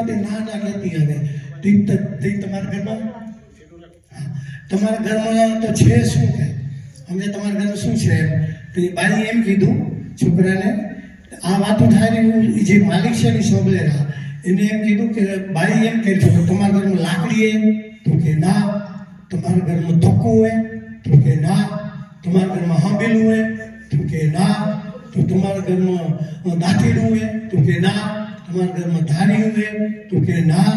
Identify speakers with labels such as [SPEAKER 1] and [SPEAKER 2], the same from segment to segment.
[SPEAKER 1] વાતે ના ના ઠીક તમારા ઘરમાં? તમારા ઘરમાં તો છે શું કે? અમને તમારા ઘરમાં શું છે એમ? તો બાઈ એમ કીધું, છોકરાને, આ વાતો થાય ને જે માલિક છે એની સોંભલેરા એને એમ કીધું કે બાઈ એમ કહે છે, તમારા ઘરમાં લાકડી એમ? તો કે ના. તમારા ઘરમાં ધક્કું હોય તો કે ના. તમારા ઘરમાં હાંબેલું હોય તો કે ના. તો તમારા ઘરમાં અ, દાંતેડું હોય તો કે ના તમારા ઘરમાં ધાર્યું હોય તો કે ના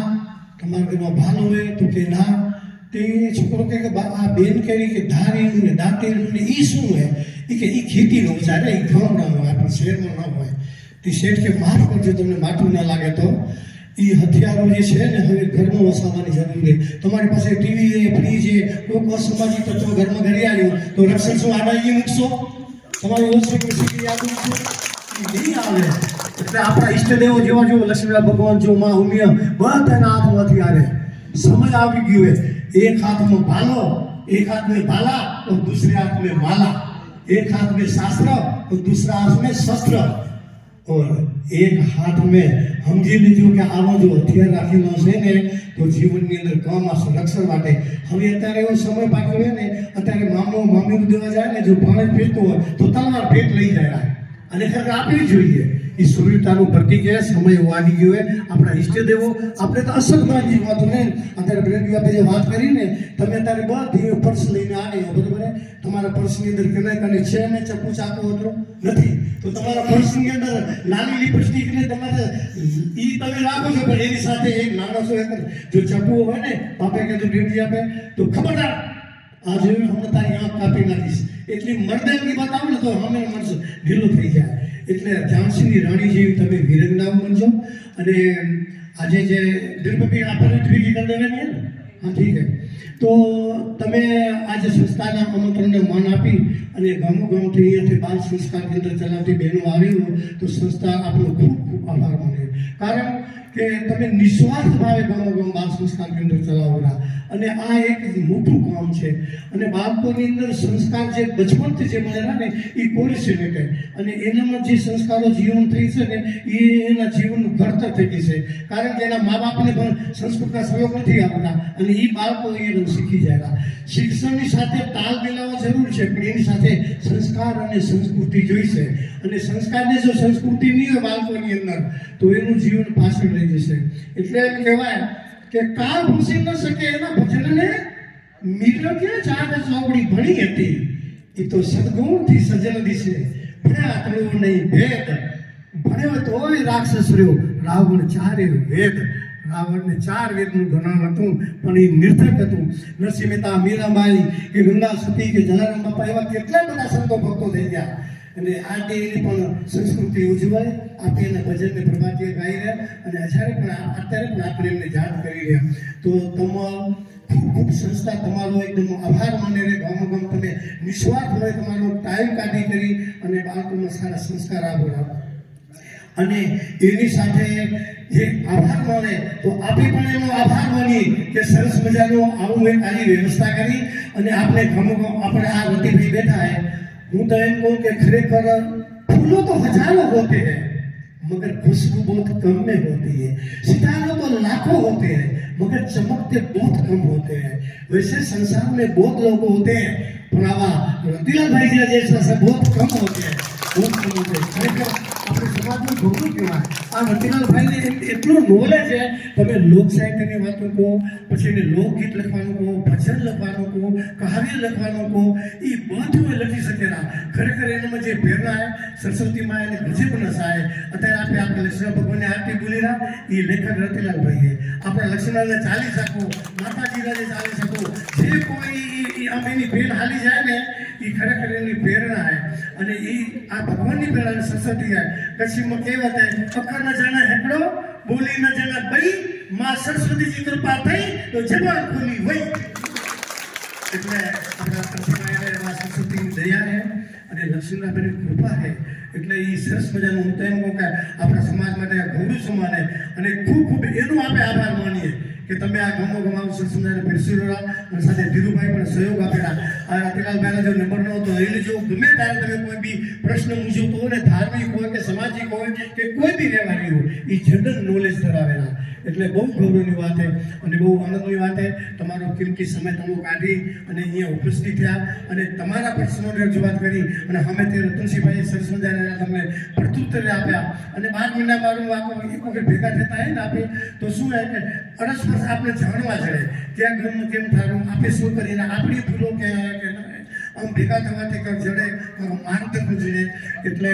[SPEAKER 1] તમારા ઘરમાં ભાલું હોય તો કે ના તે છોકરો કહે કે બા આ બેન કહી કે ધાર્યું ને દાંતેડું ને એ શું હોય એ કે એ ખેતીનું વિચારે એ ગામડાનું હોય પણ શહેરમાં ન હોય તે શેઠ કે માફ કરજો તમને માઠું ના લાગે તો એ હથિયારો જે છે ને હવે ઘરમાં વસાવવાની જરૂર છે તમારી પાસે ટીવી છે ફ્રીજ છે કોઈ કોઈ સામાજિક તત્વ ઘરમાં ઘરે આવ્યું તો રક્ષણ શું આડા એ મૂકશો તમારી ઓછી સીધી યાદ મૂકશો એ નહીં આવે એટલે આપણા ઈષ્ટદેવો જેવા જો લક્ષ્મીનારાયણ ભગવાન જો માં ઉમિયા બધાના હાથમાંથી આવે સમજ આવી ગયું હે એક हाथ में भालो एक हाथ में भाला और दूसरे हाथ में माला एक हाथ में शास्त्र और दूसरा हाथ में शस्त्र और એક હાથ મેં સમજી લીધું કે આવો જો હથિયાર રાખેલો છે ને તો જીવનની અંદર કામ આવશે રક્ષણ માટે હવે અત્યારે એવો સમય પાક્યો છે ને અત્યારે મામો મામીનું દેવા જાય ને જો પાણી પીતો હોય તો તલવાર ભેટ લઈ જાય અને ખરેખર આપવી જોઈએ એ સૂર્યતાનું પ્રતિક છે સમય એવો આવી ગયો છે આપણા ઈષ્ટદેવો આપણે તો અસંગમાની વાતો ને અત્યારે બ્રેડિયો આપણે જે વાત કરી ને તમે અત્યારે બધી પર્સ લઈને આવી બરોબર છે? તમારા પર્સની અંદર કને કને છે ને ચપ્પુ ચાકુ હતો નથી તો તમારા પર્સની અંદર નાની લિપસ્ટિક ને તમારે ઈ તમે રાખો છો પણ એની સાથે એક નાનો છો એક જો ચપ્પુ હોય ને પાપે કે જો ડ્યુટી આપે તો ખબરદાર આજે હમણાં તારી આંખ કાપી નાખીશ. એટલી મર્દાનગી વાત આવે ને તો અમે માણસ ઢીલો થઈ જાય. એટલે ઝાંસીની રાણી જેવી તમે વિરંગનામ બનજો. અને આજે જે દિલપતિ આપણને ટ્વીકી કરી દેવાની હે ને? હા, ઠીક છે. તો તમે આજે સંસ્થાના આમંત્રણને માન આપી અને ગામો ગામથી અહીંયાથી બાલ સંસ્કાર કેન્દ્ર ચલાવતી બહેનો આવી તો સંસ્થા આપણો ખૂબ ખૂબ આભાર માને. કારણ કે તમે નિસ્વાર્થ ભાવે ગામો ગમ બાલ સંસ્કાર કેન્દ્ર ચલાવવાના અને આ એક મોટું કામ છે. અને બાળકોની અંદર સંસ્કાર જે બચપણથી જે મળેલા ને એ ને કહે અને એનામાં જે સંસ્કારો જીવન થઈ છે ને એ એના જીવનનું ઘડતર થઈ ગઈ છે. કારણ કે એના મા બાપને પણ સંસ્કૃતના સહયોગ નથી આપતા. અને એ બાળકો એ શીખી જાય. શિક્ષણની સાથે તાલ મિલાવવા જરૂર છે, પણ એની સાથે સંસ્કાર અને સંસ્કૃતિ જોઈશે અને સંસ્કારની જો સંસ્કૃતિ નહીં હોય બાળકોની અંદર, તો એનું જીવન પાછળ રહી જશે એટલે એમ કહેવાય કે કાળ ભૂસી ન શકે એના ભજનને મીટર કે ચાર ચોપડી ભણી હતી એ તો સદગુણથી સજન દિશે ભણ્યા તળું નહીં ભેદ ભણ્યો તોય રાક્ષસ રહ્યો રાવણ ચારે વેદ રાવણને ચાર વેદનું જ્ઞાન હતું પણ એ નિર્થક હતું નરસિંહ મહેતા મીરાબાઈ કે ગંગા સતી કે જલારામ બાપા એવા કેટલા બધા સંતો ભક્તો થઈ ગયા અને આ એની પણ સંસ્કૃતિ ઉજવાય આપણે એના ભજનને પ્રભાતીય ગાઈ રહ્યા અને અત્યારે પણ અત્યારે પણ આપણે એમને જાણ કરી રહ્યા. તો તમામ ખૂબ સંસ્થા તમારો એકદમ આભાર માની રહે. ગામો ગામ તમે નિસ્વાર્થ હોય તમારો ટાઈમ કાઢી કરી અને બાળકોમાં સારા સંસ્કાર આપો અને એની સાથે જે આભાર માને, તો આપણે પણ એનો આભાર માનીએ કે સરસ મજાનું આવું એક આની વ્યવસ્થા કરી અને આપણે ગમો આપણે આ રતિભાઈ બેઠા હે હું તો એમ કહું કે ખરેખર फूलों तो हजारों होते हैं मगर खुशबू बहुत कम में होती है सितारों तो लाखों होते हैं मगर चमकते बहुत कम होते हैं वैसे संसार में बहुत लोग होते हैं पर आवा रतिलाल भाई जी जैसा सब बहुत कम होते हैं બહુ કરવું છે ખરેખર આપણે ખોટું કહેવાય આ રતિલાલભાઈને એટલું નોલેજ છે, તમે લોક સાહિત્યની વાતો કહો, પછી એને લોકગીત લખવાનું કહો, ભજન લખવાનું કહો, કાવ્ય લખવાનું કહો, એ બધું લખી શકેલા ખરેખર એનામાં જે પ્રેરણા છે સરસ્વતીમાં એને પણ નસાય અત્યારે આપણે આપણે લક્ષ્મણ ભગવાનની આરતી બોલી રહ્યા, એ લેખક રતિલાલભાઈએ. આપણા લક્ષ્મણને ચાલી શકો માતાજીને ચાલી શકો જે કોઈ આમ એની ભેલ હાલી જાય ને, એ ખરેખર એની પ્રેરણા છે. અને એ આ ભગવાનની પ્રેરણા સરસ્વતી છે કચ્છીમાં કહેવત છે, અખર ન જાણે હેકડો, બોલી ન જાણે બઈ માં સરસ્વતીજી કૃપા થઈ, તો જબાન ખોલી હોય એટલે આપણા કચ્છીમાં માં સરસ્વતી દયા હે અને લક્ષ્મીનાથની કૃપા હે એટલે એ સરસ મજાનું હું તો એમ કહું કે આપણા સમાજ માટે ગૌરવ સમાન અને ખૂબ ખૂબ એનો આપણે આભાર માનીએ. કે તમે આ ગમો ગમાવ સરસ મજાને પીરસી અને સાથે ધીરુભાઈ પણ સહયોગ આપેલા. આ રતિલાલભાઈનો જો નંબર ન હતો એને જો ગમે ત્યારે તમે કોઈ બી પ્રશ્ન મૂંઝવતો હોય ને ધાર્મિક હોય કે સામાજિક હોય કે કોઈ બી રહેવાની હોય એ જનરલ નોલેજ ધરાવેલા. એટલે બહુ ગૌરવની વાત છે અને બહુ આનંદની વાત છે. તમારો કિંમતી સમય તમે કાઢી અને અહીંયા ઉપસ્થિત થયા અને તમારા પ્રશ્નોને રજૂઆત કરી અને અમે તે રતનસિંહભાઈ સરસ મજાના તમને પ્રત્યુત્તર આપ્યા. અને બાર મહિના બારું આપણે એક વખત ભેગા થતા હોય ને આપણે તો શું હોય કે અરસપરસ આપણે જાણવા જડે. ત્યાં ગમનું કેમ થાય આપણે શું કરીને આપણી ભૂલો ક્યાં કે ના આમ ભેગા થવાથી કંઈક જડે કંઈક માર્ગદર્શન જડે એટલે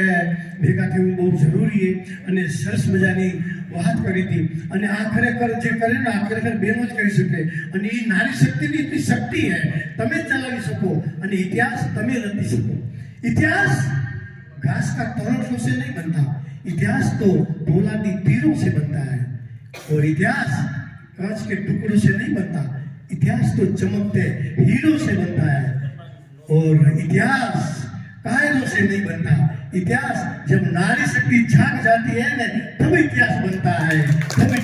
[SPEAKER 1] ભેગા થવું બહુ જરૂરી છે અને સરસ મજાની વાત કરી હતી અને આ ખરેખર જે કરે ને આ ખરેખર બહેનો જ કરી શકે અને એ નારી શક્તિની એટલી શક્તિ છે તમે જ ચલાવી શકો અને ઇતિહાસ તમે લખી શકો ઇતિહાસ घास का तोरण से नहीं बनता इतिहास तो पोलादी तीरों से बनता है और इतिहास कांच के टुकड़ों से नहीं बनता इतिहास तो चमकते हीरो से बनता है और इतिहास कायदों से नहीं बनता। इतिहास जब नारी शक्ति झाक जाती है ना, तब इतिहास बनता है, तब